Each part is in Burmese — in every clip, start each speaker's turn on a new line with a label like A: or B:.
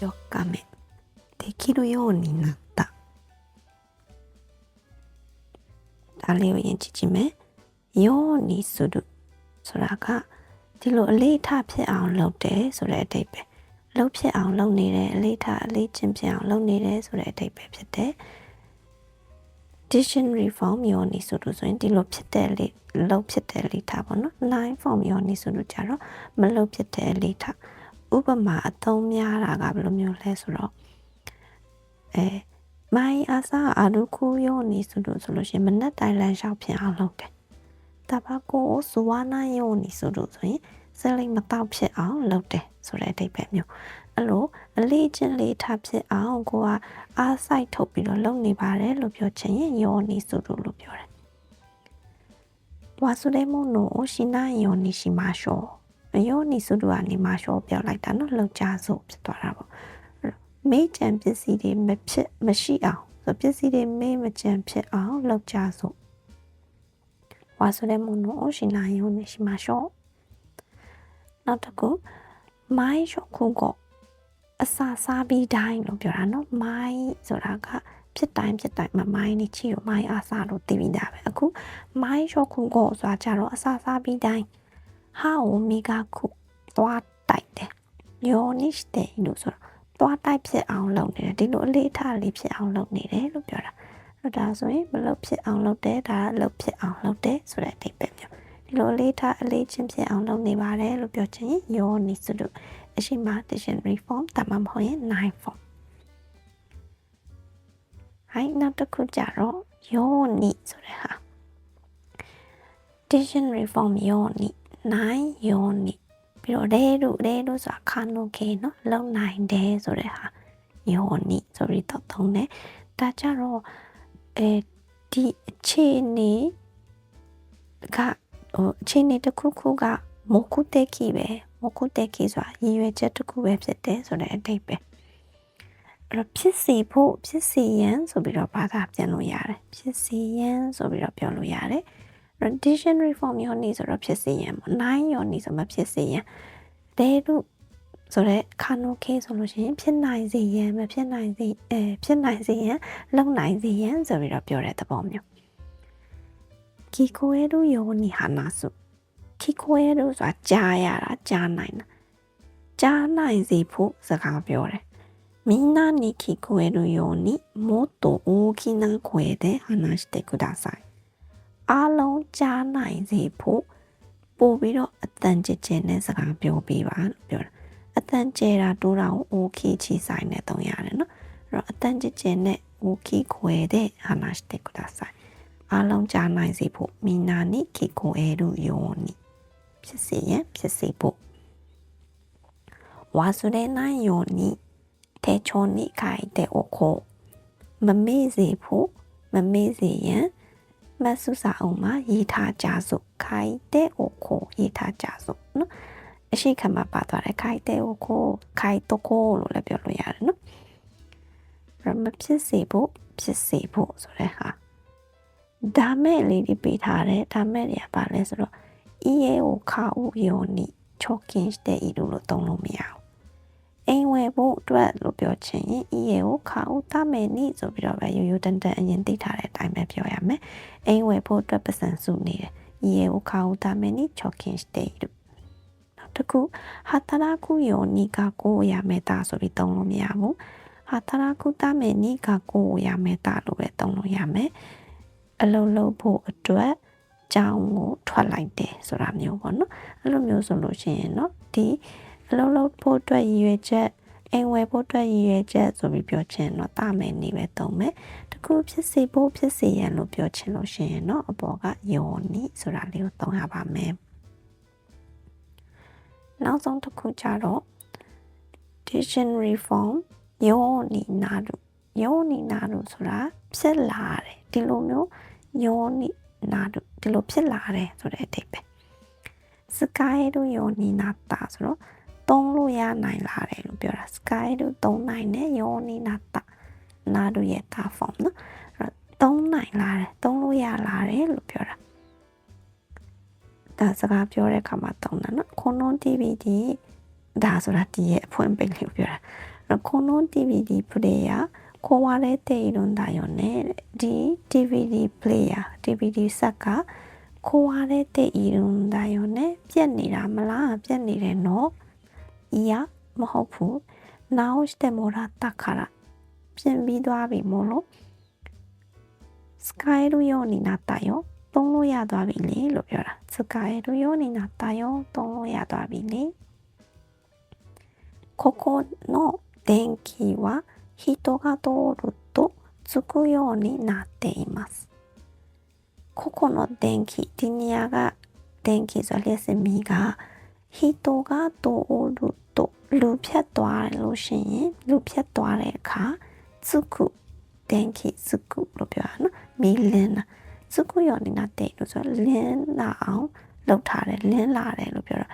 A: 4日目できるようになったဒါလေးကိုရင်ကြည့်ကြည့်မယ်ယောနီဆိုလို့ဆိုတာကဒီလိုအလေးထားဖြစ်အောင်လုပ်တယ်ဆိုတဲ့အဓိပ္ပာယ်လုပ်ဖြစ်အောင်လုပ်နေတယ်အလေးထားအလေးချင်းဖြစ်အောင်လုပ်နေတယ်ဆိုတဲ့အဓိပ္ပာယ်ဖြစ်တယ် dictionary form ယောနီဆိုလို့ဆိုရင်ဒီလိုဖြစ်တဲ့လေးလုပ်ဖြစ်တဲ့လေးထားပေါ့နော် line form ယောနီဆိုလို့ကြတော့မလုပ်ဖြစ်တဲ့လေးထား ဥပမာအသုံးများတာကဘယ်လိုမျိုးလဲဆိုတော့အဲမိုင်းအစားအလူကူယောနီဆိုလို့ဆိုလို့ရှင်မနက်တိုင်းလမ်းလျှောက်ဖြစ်အောင်လုပ်တယ်။တဘာကိုဇဝနာယောနီဆိုလို့ဆိုရင်စလိမ်မတော့ဖြစ်အောင်လုပ်တယ်ဆိုတဲ့အဓိပ္ပာယ်မျိုးအဲ့လိုအလေးချင်းလေးထားဖြစ်အောင်ကိုကအားစိုက်ထုတ်ပြီးတော့လုပ်နေပါတယ်လို့ပြောချင်ရင်ယောနီဆိုလို့လို့ပြောတယ်။ဝါဆုဒေမနိုရှိနာယောနီရှိမာရှော မယောနီစုတူကနေမှရှော့ပြောက်လိုက်တာနော်လောက်ကြဆိုဖြစ်သွားတာပေါ့မေးချံပစ္စည်းတွေမဖြစ်မရှိအောင်ဆိုပစ္စည်းတွေမေးမချံဖြစ်အောင်လောက်ကြဆိုဝါဆိုတဲ့မုံနုံရှင်လာယုံနေရှိမှာရှော့နောက်တစ်ခုမိုင်းရှော့ခုကအစာစားပြီးတိုင်းလို့ပြောတာနော်မိုင်းဆိုတာကဖြစ်တိုင်းဖြစ်တိုင်းမမိုင်းနေချီလို့မိုင်းအစာလို့သိပြီးသားပဲအခုမိုင်းရှော့ခုကဆိုတာကြတော့အစာစားပြီးတိုင်း ဟာအိုမီဂါခုသွားတိုက်တယ်ယောနိစတေလို့ဆိုတော့သွားတိုက်ဖြစ်အောင်လုပ်နေတယ်ဒီလိုအလေးထားလေးဖြစ်အောင်လုပ်နေတယ်လို့ပြောတာအဲ့ဒါဆိုရင်မလုပ်ဖြစ်အောင်လုပ်တယ်ဒါကလုပ်ဖြစ်အောင်လုပ်တယ်ဆိုတဲ့အဓိပ္ပာယ်မျိုးဒီလိုအလေးထားအလေးချင်းဖြစ်အောင်လုပ်နေပါတယ်လို့ပြောချင်ရင်ယောနိစလို့အရှိမ dictionary form တမမဟုတ်ရင် nine form ဟိုင်းနောက်တစ်ခုကြတော့ယောနိဆိုတဲ့ဟာ dictionary form ယောနိ နိုင်ယောနိပြီးတော့ရဲတို့ရဲတို့ဆိုတာခါနိုကေနော်လုံနိုင်တယ်ဆိုတဲ့ဟာယောနိဆိုပြီးတော့သုံးတယ်ဒါကြတော့အဲဒီအခြေအနေကဟိုအခြေအနေတစ်ခုခုကမခုတက်ခီပဲမခုတက်ခီဆိုတာရည်ရွယ်ချက်တစ်ခုပဲဖြစ်တယ်ဆိုတဲ့အဓိပ္ပာယ်အဲ့တော့ဖြစ်စီဖို့ဖြစ်စီရန်ဆိုပြီးတော့ဘာသာပြန်လို့ရတယ်ဖြစ်စီရန်ဆိုပြီးတော့ပြောလို့ရတယ် dictionary form ရောနေဆိုတော့ဖြစ်စေရန်ပေါ့9ရောနေဆိုမှဖြစ်စေရန်တဲလို့ဆိုတော့ခါနိုကေဆိုလို့ရှိရင်ဖြစ်နိုင်စေရန်မဖြစ်နိုင်စေအဲဖြစ်နိုင်စေရန်လုံနိုင်စေရန်ဆိုပြီးတော့ပြောတဲ့သဘောမျိုးကီကိုအဲတို့ယောနီဟာနာစုကီကိုအဲတို့ဆိုတာကြားရတာကြားနိုင်တာကြားနိုင်စေဖို့စကားပြောတယ်みんなに聞こえるようにもっと大きな声で話してください。 အားလုံးကြားနိုင်စေဖို့ပို့ပြီးတော့အတန်ကြဲကြဲနဲ့စကားပြောပေးပါလို့ပြောတာအတန်ကြဲတာတိုးတာကို OK ချီဆိုင်နဲ့တုံးရတယ်နော်အဲ့တော့အတန်ကြဲကြဲနဲ့ OK ခွဲတဲ့話してくださいအားလုံးကြားနိုင်စေဖို့みんなに聞こえるようにဖြစ်စေရင်ဖြစ်စေဖို့忘れないように手帳に書いておこうမမေ့စေဖို့မမေ့စေရင် မဆုစာအုံမှာရေးထားကြစို့ခိုင်တဲ့အိုခိုရေးထားကြစို့နော်အရှိခံမှာပါသွားတယ်ခိုင်တဲ့အိုခိုခိုင်တကိုလို့လည်းပြောလို့ရတယ်နော်ရမဖြစ်စေဖို့ဖြစ်စေဖို့ဆိုတဲ့ဟာဒါမဲ့လေးတွေပေးထားတယ်ဒါမဲ့တွေကပါလဲဆိုတော့ EA ကိုခါဦးယောနီ choking တဲ့ဤလို့သုံးလို့မရဘူး အိမ်ဝယ်ဖို့အတွက်လို့ပြောချင်ရင် EA ကိုခါဦးတမယ်နိဆိုပြီးတော့ပဲရိုးရိုးတန်တန်အရင်သိထားတဲ့အတိုင်းပဲပြောရမယ်အိမ်ဝယ်ဖို့အတွက်ပတ်စံစုနေတယ် EA ကိုခါဦးတမယ်နိ choking stay လို့နောက်တစ်ခုဟာတရာကူယောနိကကိုရမယ်တာဆိုပြီးသုံးလို့မရဘူးဟာတရာကူတမယ်နိကကိုရမယ်တာလို့ပဲသုံးလို့ရမယ်အလုံးလုံးဖို့အတွက်ကြောင်းကိုထွက်လိုက်တယ်ဆိုတာမျိုးပေါ့နော်အဲ့လိုမျိုးဆိုလို့ရှိရင်เนาะဒီ အလုံးလုံးဖို့အတွက်ရည်ရွယ်ချက်အိမ်ဝယ်ဖို့အတွက်ရည်ရွယ်ချက်ဆိုပြီးပြောချင်တော့တာမယ်နေပဲသုံးမယ်တခုဖြစ်စီဖို့ဖြစ်စီရန်လို့ပြောချင်လို့ရှိရင်တော့အပေါ်ကယောနီဆိုတာလေးကိုသုံးရပါမယ်နောက်ဆုံးတစ်ခုကြတော့ dictionary form ယောနီနာရုယောနီနာရုဆိုတာဖြစ်လာတယ်ဒီလိုမျိုးယောနီနာရုဒီလိုဖြစ်လာတယ်ဆိုတဲ့အဓိပ္ပာယ်စကိုင်းတို့ယောနီနာတာဆိုတော့ သုံးလို့ရနိုင်လာတယ်လို့ပြောတာ sky တို့သုံးနိုင်တယ်ယောနီနာတာနာတို့ရဲ့တာ form နော်အဲ့တော့သုံးနိုင်လာတယ်သုံးလို့ရလာတယ်လို့ပြောတာဒါစကားပြောတဲ့အခါမှာသုံးတာနော်ခွန်လုံး DVD ဒါဆိုတာဒီရဲ့အဖွင့်ပိတ်လေးကိုပြောတာအဲ့ခွန်လုံး DVD player ခေါ်ရတဲ့တေရုံဒါယောနဲ့ဒီ DVD player DVD ဆက်ကခေါ်ရတဲ့တေရုံဒါယောနဲ့ပြက်နေတာမလားပြက်နေတယ်နော် いや、もほぷ、直してもらったから、ピンビドアビもろ、使えるようになったよ。トンロヤドアビリ、ロヨラ。使えるようになったよ。トンロヤドアビリ。ここの電気は人が通るとつくようになっています。ここの電気、リニアが電気座レすミが人が通ると လူဖြတ်သွားတယ်လို့ရှိရင်လူဖြတ်သွားတဲ့အခါつく電気つくလို့ပြောရနော်မီလင်းတာစုခုယောနေနာတဲ့လို့ဆိုတော့လင်းလာအောင်လုပ်ထားတယ်လင်းလာတယ်လို့ပြောတာ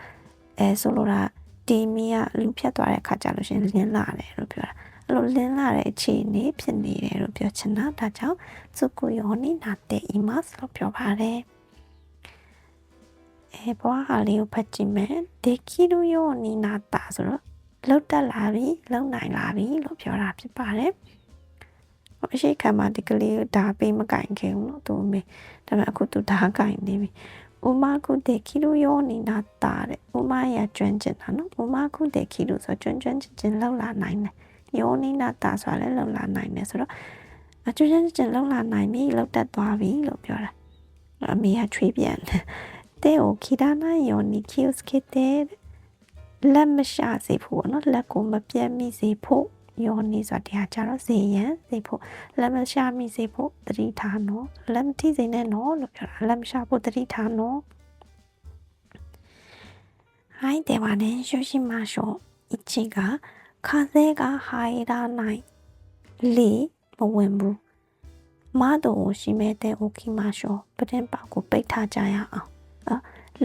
A: အဲဆိုလိုတာဒီမီကလူဖြတ်သွားတဲ့အခါကျလို့ရှင်လင်းလာတယ်လို့ပြောတာအဲ့လိုလင်းလာတဲ့အခြေအနေဖြစ်နေတယ်လို့ပြောချင်တာဒါကြောင့်စုခုယောနေနာတဲ့အီမတ်လို့ပြောပါတယ်အဲဘွားဟာလေးကိုဖတ်ကြည့်မယ်ဒေကီလူယောနီနာတာဆိုတော့ လောက်တက်လာပြီလုံနိုင်လာပြီလို့ပြောတာဖြစ်ပါတယ်အရှိခံမှာဒီကလေးဓာပေးမကင်ခင်ဘူးလို့သူမေဒါပေမဲ့အခုသူဓာကင်နေပြီဥမာခုတဲ့ခီလိုယောနေတာတာတဲ့ဥမာရကျွမ်းကျင်တာနော်ဥမာခုတဲ့ခီလိုဆိုကျွမ်းကျွမ်းကျင်ကျင်လောက်လာနိုင်တယ်ယောနေတာတာဆိုလည်းလောက်လာနိုင်တယ်ဆိုတော့အကျွမ်းကျွမ်းကျင်လောက်လာနိုင်ပြီလောက်တက်သွားပြီလို့ပြောတာအမေကချွေးပြန်တဲ့ကိုခီဒါနာယောနီခီယုစကတဲ့ လက်မရှာစေဖို့နော်လက်ကိုမပြတ်မိစေဖို့ယောနီဆိုတာတရားကြတော့ဇေယံစေဖို့လက်မရှာမိစေဖို့တတိထားနော်လက်မထိစိနဲ့နော်လို့ပြောတာလက်မရှာဖို့တတိထားနော်はいでは練習しましょう1が風が入らない2မဝင်ဘူး窓を閉めておきましょうပတင်ပေါက်ကိုပိတ်ထားကြရအောင်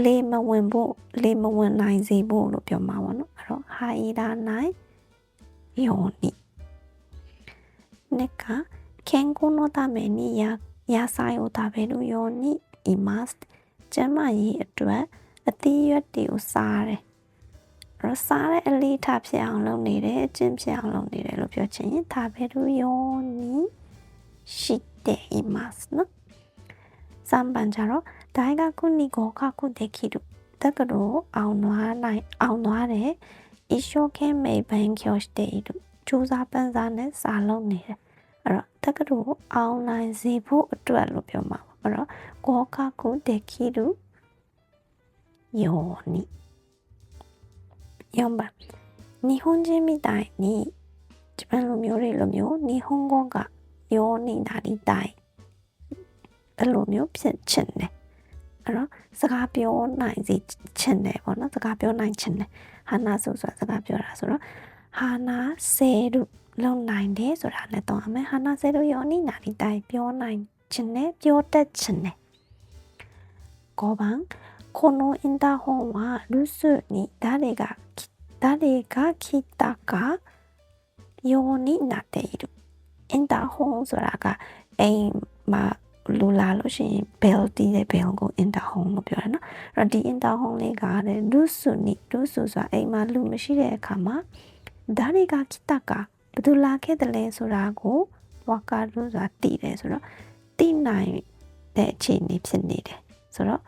A: လေမဝင်ဖို့လေမဝင်နိုင်စေဖို့လို့ပြောမှာပေါ့နော်အဲ့တော့ hide နိုင်ように。ねか健康のためにや野菜を食べるようにいます။ကျမကြီးအတွက်အသီးရွက်တွေကိုစားတယ်။အဲ့စားတဲ့အလေးထားဖြစ်အောင်လုပ်နေတယ်အကျင့်ဖြစ်အောင်လုပ်နေတယ်လို့ပြောချင်ရင်食べるようにしていますနော်။ 3番じゃろ大学に合格できる。だけどအောင်သွားနိုင်အောင်သွားတယ်一生懸命勉強しているစူးစမ်းပန်းစားနဲ့စာလုပ်နေတယ်အဲ့တော့တက္ကသိုလ်အောင်နိုင်စေဖို့အတွက်လို့ပြောမှာပါအဲ့တော့合格できるように4番日本人みたいにဂျပန်လူမျိုးတွေလိုမျိုး日本語がようになりたい အဲ့လိုမျိုးဖြစ်ချင်တယ်အဲ့တော့စကားပြောနိုင်စေချင်တယ်ပေါ့နော်စကားပြောနိုင်ချင်တယ်ဟာနာဆိုဆိုတာစကားပြောတာဆိုတော့ဟာနာဆဲတို့လုံနိုင်တယ်ဆိုတာနဲ့တော့အမေဟာနာဆဲတို့ရောနိနာဒီတိုင်ပြောနိုင်ချင်တယ်ပြောတတ်ချင်တယ်ကိုပန်このインターホンは留守に誰が誰が来たかようになっている。インターホンဆိုတာကအိမ်မှာ လူလာလို့ရှိရင် bell တီးတဲ့ bell ကို interhome လို့ပြောတယ်နော်အဲ့တော့ဒီ interhome လေးကတဲ့လူစုနိလူစုဆိုတာအိမ်မှာလူမရှိတဲ့အခါမှာဒါတွေကခိတကဘယ်သူလာခဲ့တယ်လဲဆိုတာကိုဝါကာလူဆိုတာတည်တယ်ဆိုတော့တည်နိုင်တဲ့အခြေအနေဖြစ်နေတယ်ဆိုတော့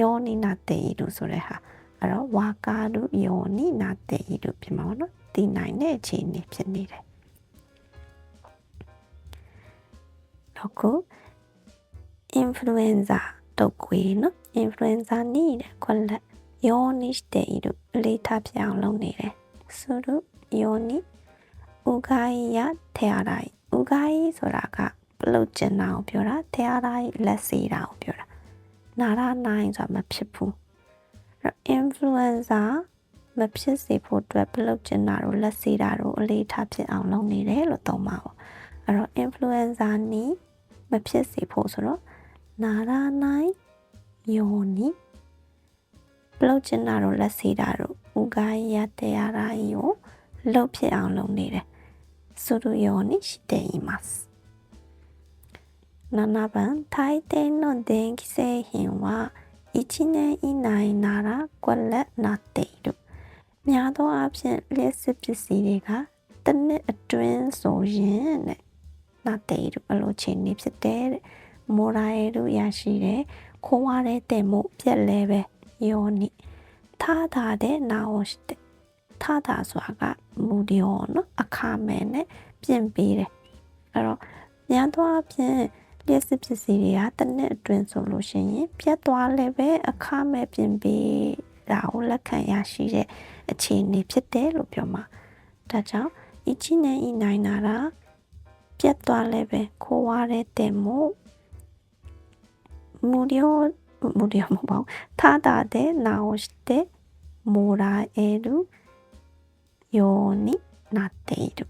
A: ယောနိနာတေဤလို့ဆိုတဲ့ဟာအဲ့တော့ဝါကာလူယောနိနာတေဤလို့ဖြစ်မှာပေါ့နော်တည်နိုင်တဲ့အခြေအနေဖြစ်နေတယ်တော့ကိုイ influenza တော့ကွေနော် influenza နေတဲ့ခွက်လက်ယောနိတဲ့ဤတို့လေးထပြောင်းလုပ်နေတယ်ဆိုတော့ယောနိဥဂိုင်းရထဲရတိုင်းဥဂိုင်းဆိုတာကပလုတ်ကျင်တာကိုပြောတာထဲရတိုင်းလက်စေးတာကိုပြောတာနာရနိုင်ဆိုတာမဖြစ်ဘူးအဲ့ influenza မဖြစ်စေဖို့အတွက်ပလုတ်ကျင်တာတို့လက်စေးတာတို့အလေးထားဖြစ်အောင်လုပ်နေတယ်လို့သုံးပါပေါ့အဲ့တော့ influenza နီးမဖြစ်စေဖို့ဆိုတော့ ならないようにဘလုတ်ချင်တာတို့လက်စီတာတို့ဥကာယ手洗いをလုပ်ဖြစ်အောင်လုပ်နေတယ်するようにしています7番大抵の電気製品は1年以内ならこれなっているများသောအားဖြင့်လျှက်စစ်ပစ္စည်းတွေက တစ်နှစ်အတွင်းဆိုရင်တဲ့နာတေရဘလို့ချိန်နေဖြစ်တယ်တဲ့ မိုရာရဲတို့ရရှိတဲ့ခိုးဝါတဲ့တဲ့မို့ပြက်လဲပဲယောနိသာသာတဲ့နာဝတ်တဲ့သာသာဆိုတာကမူဒီယောနော်အခမဲနဲ့ပြင်ပေးတယ်အဲ့တော့ညံသွားဖြင့်လျှက်စစ်ပစ္စည်းတွေကတစ်နှစ်အတွင်းဆိုလို့ရှိရင်ပြတ်သွားလည်းပဲအခမဲ့ပြင်ပေးတာကိုလက်ခံရရှိတဲ့အခြေအနေဖြစ်တယ်လို့ပြောမှာဒါကြောင့် ichi နဲ့ inai နာတာပြတ်သွားလည်းပဲခိုးဝါတဲ့တဲ့မို့ 無料無料もばただで直してもらえるようになっている。